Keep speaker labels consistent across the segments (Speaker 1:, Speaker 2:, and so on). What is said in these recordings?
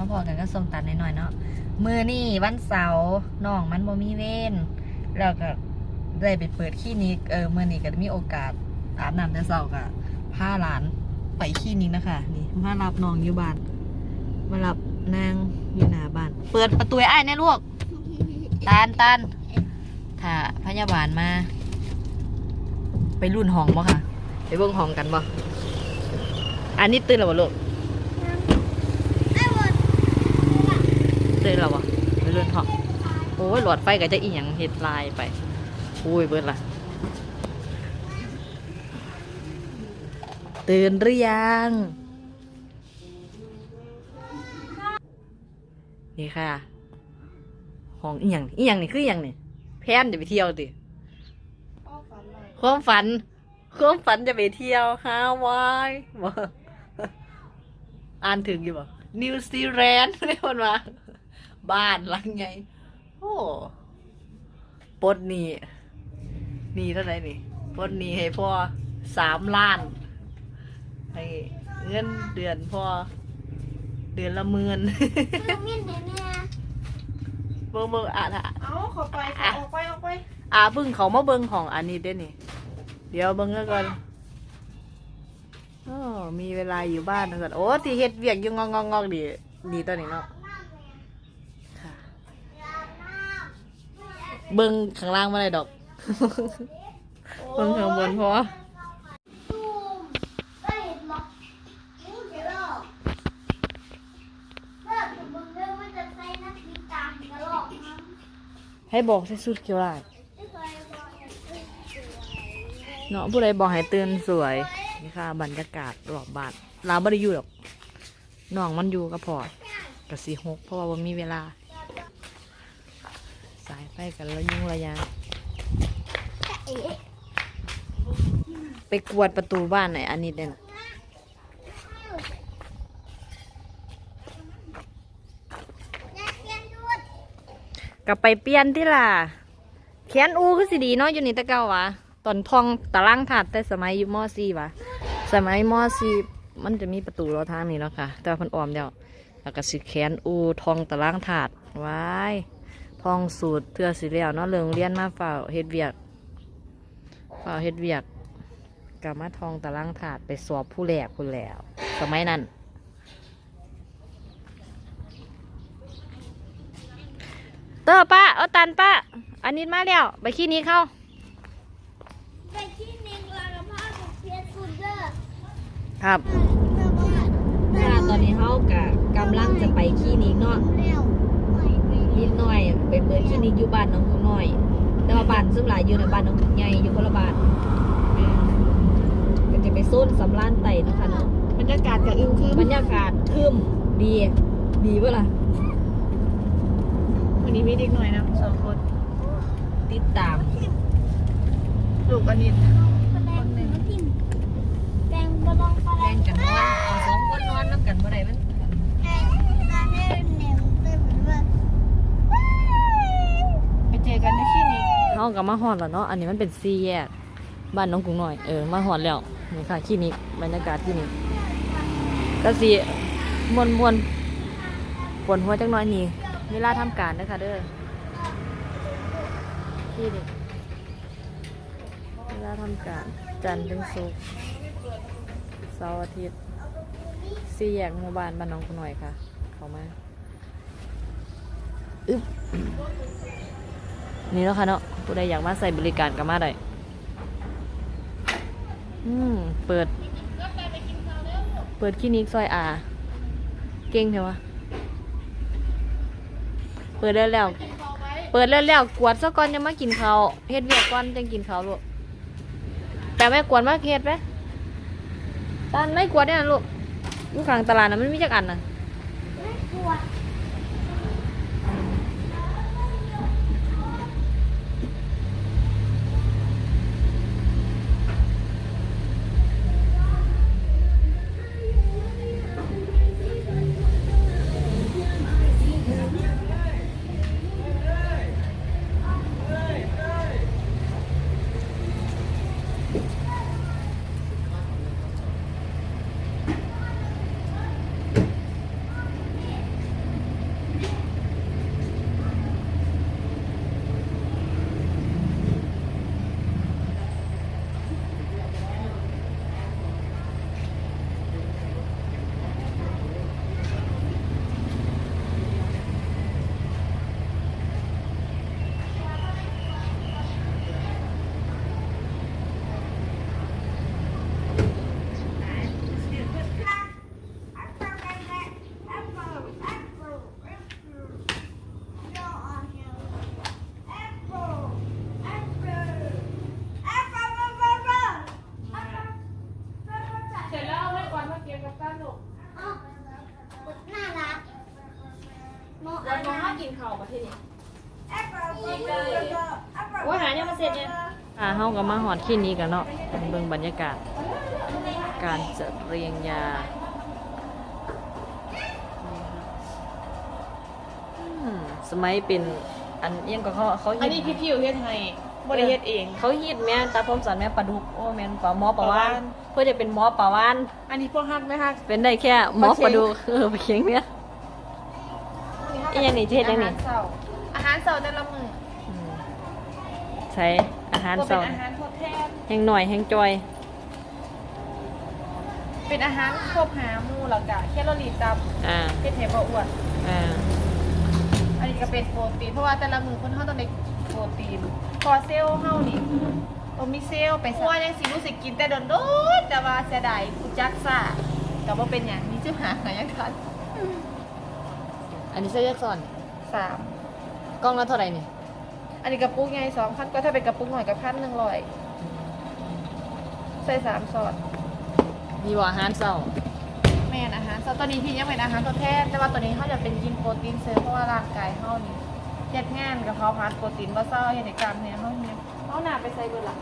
Speaker 1: มาพอกันก็ส่งตัดหน่อยๆเนาะมือนี่วันเสาร์น้องมันบ่มีเว้นแล้วก็ได้ไปเปิดคลินิกเออมือนี้ก็มีโอกาสอาบน้ำแต่เช้าก็พาหลานไปคลินิกนะคะนี่มารับน้องอยู่บ้านมารับนางอยู่หน้าบ้าน เปิดประตูให้อ้แน่ลูกตานตานถ้าพยาบาลมา ไปรุ่นห้องบ่ค่ะ ไปเบิ่งห้องกันบ่อันนี้ตื่นแล้วบ่ลูก ตื่นแล้วบ่ไปรุ่นหอโอ้ยหลอดไฟก็จะอีหยังเฮ็ดลายไปโอ้ยเบิดละตื่นหรือยังนี่ค่ะห้องอีหยังอีหยังนี่คืออีหยังนี่แพนจะไปเที่ยวติความฝันความฝันจะไปเที่ยวฮาวายบ่อ่านถึงอยู่บ่นิวซีแลนด์ไม่คนมา บ้านหลังไง โอ้ปลดหนี่นี่เท่าไหร่นี่ปลดหนี่ให้พ่อสามล้านให้เงินเดือนพ่อเดือนละหมื่นเบิ่งเบิ่งอะอะ
Speaker 2: เอาขอไปขอออกไปออกไป
Speaker 1: อ่าเพิ่งเขามาเบิ่งของอันนี้เด้นี่ เดี๋ยวเบิ่งแล้วก่อนโอ้มีเวลาอยู่บ้านนะก่อนโอ้ที่เฮ็ดเวียกอยู่งองงองๆๆดีดีตัวนี้เนาะค่ะ เบิ่งข้างล่างมาเลยดอก เบิ่งข้างบนพอให้บอกใส่สุดเขียวลายเนาะผู้ใดบอกให้ตื่นสวยนี่ค่ะบรรยากาศรอบบ้านลาบ่ได้อยู่หรอกน้องมันอยู่กับพ่อกะสีหกเพราะว่าบ่มีเวลาสายไฟกันแล้วยุ่งระยางไปกวดประตูบ้านไหนอยอันนี้เด่นะกลับไปเปลี่ยนที่ล่ะแขนอูคือสิดีเนาะอยู่นี่แตะเก่าวะตอนทองตารางถาดแต่สมัยอยู่มอซีวะสมัยมอซีมันจะมีประตูรอทางนี้เนาะค่ะ แต่ว่าเพันออมเดียวแล้วก็สิแขนอูทองตารางถาดไว้ ทองสูตรเทือสิแล้วเนาะเรื่องเรียนมาฝ่าเฮ็ดเวียกฝ่าเฮ็ดเวียกกลับมาทองตารางถาดไปสอบผู้แหลกผู้แล้ว สมัยนั้นเตอร์ป้าเอาตันป้าอันนี้มาแล้วไปขี้นี้เข้า
Speaker 3: ไปที่หนึ่งเรากับพ่อกับเพียรฟูเดอร์
Speaker 1: ครับ
Speaker 3: เราบอก
Speaker 1: ค่ะตอนนี้เขากะกำลังจะไปคลินิกเนาะ
Speaker 3: เร็วหน่อยไป
Speaker 1: นิดหน่อยไปเปิดคลินิกอยู่บ้านน้องคุณน้อย แต่ว่าบ้านซึ่งหลายอยู่ในบ้านน้องคุณใหญ่อยู่คนละบ้านอืมก็จะไปโซนสำรานไต่เนาะคะเนาะ
Speaker 2: บรรยากาศกับอึมครึม
Speaker 1: บรรยากาศครึมดี ดีเปะล่ะ
Speaker 2: วันนี้มีเด็กหน่อยนะสองคน
Speaker 1: ติดตาม
Speaker 2: ลูกอันนี้
Speaker 3: แสดงถึงทิมแดงบอลองแสด
Speaker 1: แบ่
Speaker 3: ง
Speaker 1: งกันนอนเอาสองคนนอนน้ำกันเมื่อไรมัน
Speaker 3: แดงตาเนี่ยเหนียวเต็มเลย
Speaker 2: ไปเจอกันในคลินิา
Speaker 1: กับมาหอดแล้วเนาะ อันนี้มันเป็นซีแยกบ้านน้องกุ้งหน่อย เออ มาหอดแล้ว นี่ค่ะคลินิกบรรยากาศที่นี่ก็สีมวนมวนปวดหัวจังน้อยนี่เวลาทำการนะคะเด้อคลินิกเวลาทำการจันทร์ถึงศุกร์เสาร์อาทิตย์สี่แยกหมู่บ้านบ้านน้องกุ้งหน่อยค่ะ เข้ามาอึ๊บ นี่แล้วค่ะเนาะผู้ใดอยากมาใส่บริการก็มาได้อืมเปิด เปิดคลินิกซอยอาเก่งเถอะวะเปิดแล้แล้ว เปิดแล้วแล้วกวดซะก่อนยังมากินข้าวเฮ็ดเวียกก่อนจังกินข้าวลูกแต่แม่กวดมาเฮ็ดไหมตานไม่กวดเนี่ยลูกอยู่ข้างตลาดนะมันมีจักอันนะ
Speaker 3: ไม่กลัวอั
Speaker 4: กินข้าวประเทศนี้
Speaker 3: โอ้ยหาเนี่ยมาเสร็จเนี่ย
Speaker 1: อ่าเฮาก็มาหอดที่นี้กันเนาะเบิ่งบรรยากาศ การจัดเรียงยาอืมสมัยเป็นอันเอียงก็เขาเขา
Speaker 2: อั
Speaker 1: ฮิ
Speaker 2: น
Speaker 1: ต
Speaker 2: นี้พี่พิวเฮ็ดให้บ่ได้เฮ็ดเอง
Speaker 1: เขาฮิตแม่ตาพรมสันแม่ปลาดุกโอ้แม่นปลาหมอปลาวา
Speaker 2: ปลาวาฬ
Speaker 1: นเพื่อจะเป็นหมอปลาวาน
Speaker 2: อันนี้พวกฮักไหมฮัก
Speaker 1: เป็นได้แค่หมอปลาดุกเออไปเคียงเนี่ยอีห ยังนี่เฮ็ดหยังนี่
Speaker 2: อาหารเช้าอาหารเช้าแต่ละมื้อ
Speaker 1: อืมใช้อาหาร
Speaker 2: ก็
Speaker 1: เส
Speaker 2: เป็นาอาหารทดแทน
Speaker 1: แห้งหน่อยแห้งจอย
Speaker 2: เป็นอาหารครบหาหมู่แล้วก็แคลอรี่ต่ำ
Speaker 1: อ่า
Speaker 2: เฮ็ดให้บ่อ้วน
Speaker 1: อ่า
Speaker 2: อันนี้ก็เป็นโปรตีนเพราะว่าแต่ละมื้อคนเฮาต้องได้โปรตีนพอเซลล์เฮานี่บ่มีเซลล์ไปซะว่ายังสิรู้สึกกินแต่โดนๆแต่ว่าเสียดายกูจักซ่าก็บ่เป็นหยังมีจิหาก็ยังทัน
Speaker 1: อันนี้เสื้อยักษ์ซ้อน
Speaker 2: สาม
Speaker 1: กล้องละเท่าไหร่นี่
Speaker 2: อันนี้กระปุกใหญ่2,000ก็ถ้าเป็นกระปุกหน่อยก็1,100ใส่สามซอส
Speaker 1: มีบ่อาหารเสา
Speaker 2: แม่นอาหารซอสตัวนี้พี่ยังเป็นอาหารทดแทนแต่ว่าตัวนี้เขาจะเป็นกินโปรตีนเสริมเพราะว่าร่างกายเขานี่เฮ็ดงานกับเขาพาดโปรตีนบ่เศร้าเฮ็ดในกล้ามเนื้อเขาเนี่ยเขาหน้าไปใส่เบิดละ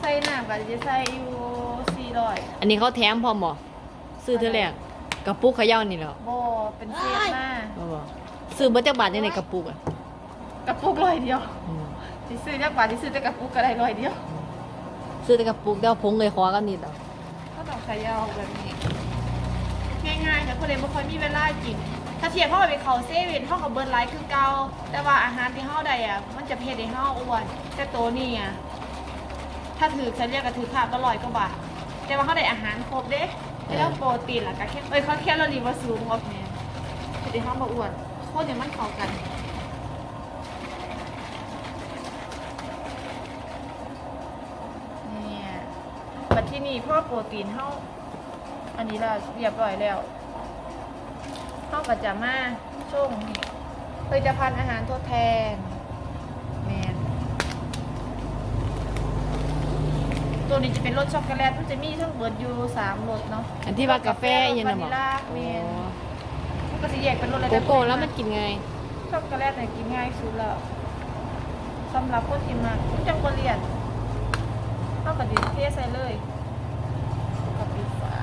Speaker 2: ใส่น้ำก็จะใส่อยู่400
Speaker 1: อันนี้เขาแถมพร้อมบ่ซื้อเท่าแรก กระปุกเขย่านี่แหล้ว
Speaker 2: บ่เป็นเศษมา
Speaker 1: บ่บ่ซื้อเบิดจักบาทจังได๋กระปุกอะ
Speaker 2: กระปุกร้อยเดียว
Speaker 1: อืม
Speaker 2: สิซื้อจักบาทสิซื้อแต่กระปุกก็ได้ร้อยเดียว
Speaker 1: ซื้อแต่กระปุกเดี๋ยวผงเลยคอกันนิดเอา
Speaker 2: ก็ต้องใช้ยาวแบบนี้ง่ายๆค่ะคนเล่นบ่ค่อยมีเวลากิน ถ้าเทียบเข้าไปเขาเซเว่นเท่ากับเบิร์นไลท์คือเก่าแต่ว่าอาหารที่เฮาได้อะมันจะเผ็ดให้เฮาอ้วนแต่ตัวนี้อะถ้าถือฉันเรียกก็ถือภาพละร้อยกว่าบาทแต่ว่าเขาได้อาหารครบเด้ ได้ทั้งโปรตีนล้วก็แค่เอ้ยเขาแคลอรี่ว่าสูงกว่าแม่เฮ็ดให้เฮาบ่อ้วนโคตรเนี่ยมันเข้ากันเนี่ยบัดที่นี่เพราะว่าโปรตีนเฮาอันนี้ละเรียบร้อยแล้วเฮาก็จะมาช่วงนี้ผลิตภัณฑ์อาหารทดแทน แมน ตัวนี้จะเป็นรสช็อกโกแลตมันจะมีทั้งเบิดอยู่สามรสเนาะ
Speaker 1: อันที่ว่ากาแฟอีหยังน่ะ
Speaker 2: วา
Speaker 1: บ่
Speaker 2: นิลลาแมนมันก็จะแยกเป็นรสอะไร
Speaker 1: โกโก้แล้วมันกินไง
Speaker 2: ช็อกโกแลตเนี่ยกินง่ายสุดแล้วสำหรับคนที่มากมันจังบ่เลียนเท่ากับดิเทใส่เลยกับปิดฝา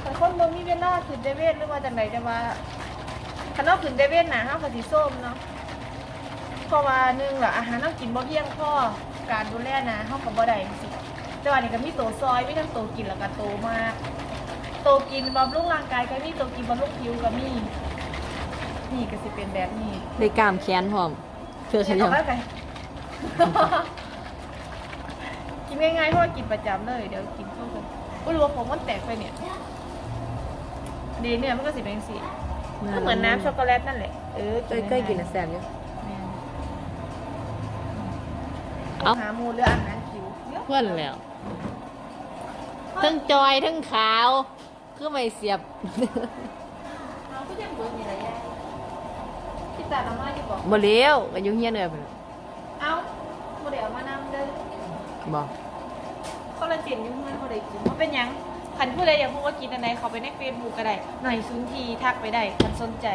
Speaker 2: แต่คนบ่มีเวลาขึ้นเดเวนหรือว่าจังไดแต่ว่าคันเราขึ้นเดเวนน่ะเฮาก็สิส้มเนาะ เพราะว่าหนึงล่ะอาหารเรากินบ่เพียงพอการดูแลนะเฮาก็บ่ได้จังซี่แต่ว่านี่ก็มีโตซอยมีทั้งโตกินแล้วก็โตมาก โตกินบำรุงร่างกายก็มีโตกินบำรุงผิวก็มีนี่ก็สิเป็นแบบนี้
Speaker 1: ได้กล้ามแขนพร้อมเพื่อข
Speaker 2: เห็น
Speaker 1: ยั
Speaker 2: อบอกแล้วไงกินง่ายๆเพราะว่ากินประจำเลยเดี๋ยวกินเข้ากันอุ้ยรู้ว่าผมมันแตกไปเนี่ยดีเนี่ยมันก็สิเป็นสีก็เหมือนน้ำช็อกโกแลตนั่นแหละเออ
Speaker 1: เคยเคยกินแล้วแซ่บอยู่ เอ้า
Speaker 2: หาหมูหรืออาหารผิวเยอะ
Speaker 1: เพื่อนแล้วทั้งจอยทั้งขาวคือไม่เสียบ
Speaker 2: เอาก็ยังเบิร์มีอะไรแย่พี่ตาทำไมที่บอก
Speaker 1: บ่เลี้ยวก็อยู่เฮียนเด้อพุ่น
Speaker 2: เอาโมเดลมานำเด้อ
Speaker 1: บ่
Speaker 2: คอลลาเจนยุ่งมากเขาได้กินเพราะเป็นหยังคันผู้ใดอยากพูดว่ากินอันไหนเขาไปในเฟซบุ๊กก็ได้ หน่อยซุนทีทักไปได้คันสนใจ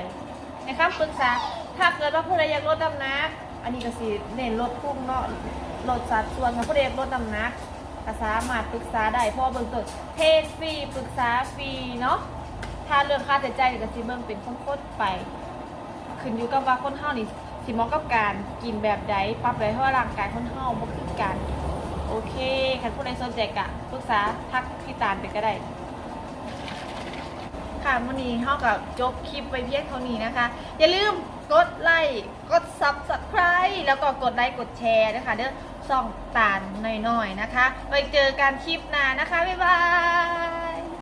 Speaker 2: ในคำปรึกษาถ้าเกิดว่าผู้ใดอยากลดน้ำหนักอันนี้ก็สิเน้นลดพุ่งเนาะ ลดสัดส่วนของผู้ใดอยากลดน้ำหนักก็สามารถปรึกษาได้เพราะว่าเบื้องต้นเทสฟรีปรึกษาฟรีเนาะถ้าเรื่องค่าใช้จ่ายก็สิเบิ่งเป็นคนๆไปขึ้นอยู่กับว่าคนเฮานี่สิเหมาะกับการกินแบบใดปรับไว้เพราะว่าร่างกายคนเฮาบ่คือกันโอเคคันผู้ใดสนใจกะปรึกษาทักพี่ตาลไปก็ได้ค่ะวันนี้เฮากับจบคลิปไปเพียงเท่านี้นะคะ อย่าลืมกดไลค์กด Subscribe แล้วก็กดไลค์กดแชร์นะคะเด้อ ส่องตาลหน่อยๆนะคะไปเจอกันคลิปหน้านะคะ บ๊ายบาย